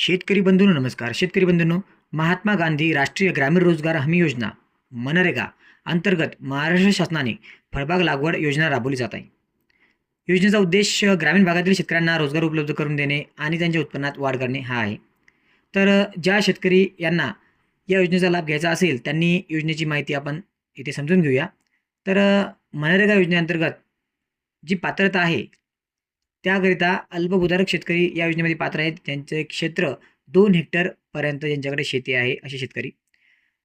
शेतकरी बंधूंनो नमस्कार. शेतकरी बंधूंनो महात्मा गांधी राष्ट्रीय ग्रामीण रोजगार हमी योजना मनरेगा अंतर्गत महाराष्ट्र शासनाने फळबाग लागवड योजना राबवली जात आहे. योजनेचा उद्देश ग्रामीण भागातील शेतकऱ्यांना रोजगार उपलब्ध करून देणे आणि त्यांच्या उत्पन्नात वाढ करणे हा आहे. तर ज्या शेतकरी यांना या योजनेचा लाभ घ्यायचा असेल त्यांनी योजनेची माहिती आपण इथे समजून घेऊया. तर मनरेगा योजनेअंतर्गत जी पात्रता आहे त्याकरिता अल्पभूधारक शेतकरी या योजनेमध्ये पात्र आहेत. त्यांचे क्षेत्र दोन हेक्टरपर्यंत ज्यांच्याकडे शेती आहे असे शेतकरी.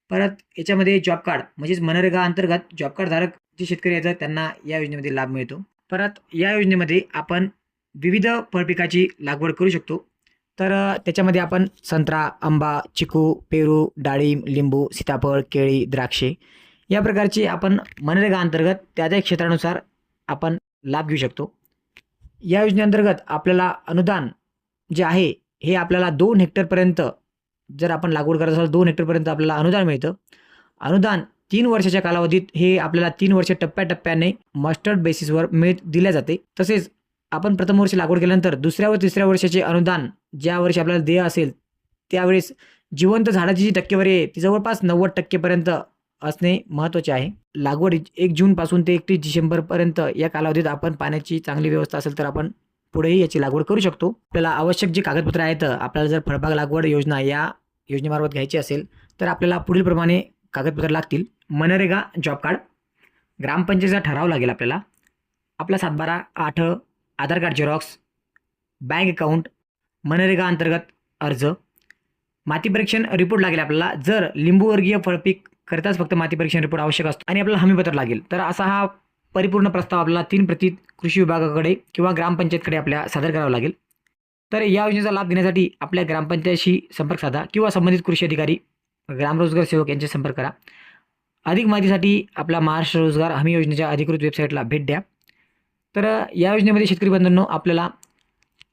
परत याच्यामध्ये जॉब कार्ड म्हणजेच मनरेगा अंतर्गत जॉब कार्ड धारक जे शेतकरी येतात त्यांना या योजनेमध्ये लाभ मिळतो. परत या योजनेमध्ये आपण विविध फळपिकाची लागवड करू शकतो. तर त्याच्यामध्ये आपण संत्रा आंबा चिकू पेरू डाळिंब लिंबू सीताफळ केळी द्राक्षे या प्रकारचे आपण मनरेगा अंतर्गत त्या त्या क्षेत्रानुसार आपण लाभ घेऊ शकतो. या योजनेअंतर्गत आपल्याला अनुदान जे आहे हे आपल्याला दोन हेक्टरपर्यंत जर आपण लागवड करत असाल दोन हेक्टरपर्यंत आपल्याला अनुदान मिळतं. अनुदान तीन वर्षाच्या कालावधीत हे आपल्याला तीन वर्ष टप्प्याटप्प्याने मस्टर्ड बेसिसवर मिळत दिल्या जाते. तसेच आपण प्रथम वर्षी लागवड केल्यानंतर दुसऱ्या व तिसऱ्या वर्षाचे अनुदान ज्या वर्षी आपल्याला देय असेल त्यावेळेस जिवंत झाडाची जी टक्केवारी आहे ती जवळपास नव्वद टक्केपर्यंत असणे महत्त्वाचे आहे. लागवड एक जूनपासून ते एकतीस डिसेंबरपर्यंत या कालावधीत आपण पाण्याची चांगली व्यवस्था असेल तर आपण पुढेही याची लागवड करू शकतो. आपल्याला आवश्यक जी कागदपत्र आहेत आपल्याला जर फळबाग लागवड योजना या योजनेमार्फत घ्यायची असेल तर आपल्याला पुढीलप्रमाणे कागदपत्र लागतील. MNREGA job card. ग्रामपंचायतीचा ठराव लागेल आपल्याला. आपला सातबारा आठ Aadhaar card xerox bank account MNREGA अंतर्गत अर्ज. माती परीक्षण रिपोर्ट लागेल आपल्याला. जर लिंबूवर्गीय फळपीक करताच फक्त माती परीक्षण रिपोर्ट आवश्यक असतो आणि आपल्याला हमीपत्र लागेल. तर असा हा परिपूर्ण प्रस्ताव आपल्याला तीन प्रति कृषी विभागाकडे किंवा ग्रामपंचायतकडे आपल्या सादर करावा लागेल. तर या योजनेचा लाभ घेण्यासाठी आपल्या ग्रामपंचायतशी संपर्क साधा किंवा संबंधित कृषी अधिकारी ग्रामरोजगार सेवक यांचे संपर्क करा. अधिक माहितीसाठी आपला महाराष्ट्र रोजगार हमी योजनेच्या अधिकृत वेबसाईटला भेट द्या. तर या योजनेमध्ये शेतकरी बंधूंनो आपल्याला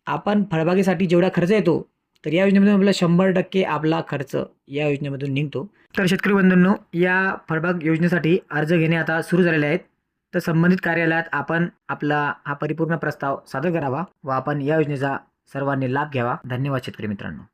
आपण फळबागेसाठी जेवढा खर्च येतो तर या योजनेमधून आपला शंभर टक्के आपला खर्च या योजनेमधून निघतो. तर शेतकरी बंधूंनो या फळबाग योजनेसाठी अर्ज घेणे आता सुरू झालेले आहेत. तर संबंधित कार्यालयात आपण आपला हा परिपूर्ण प्रस्ताव सादर करावा व आपण या योजनेचा सर्वांनी लाभ घ्यावा. धन्यवाद शेतकरी मित्रांनो.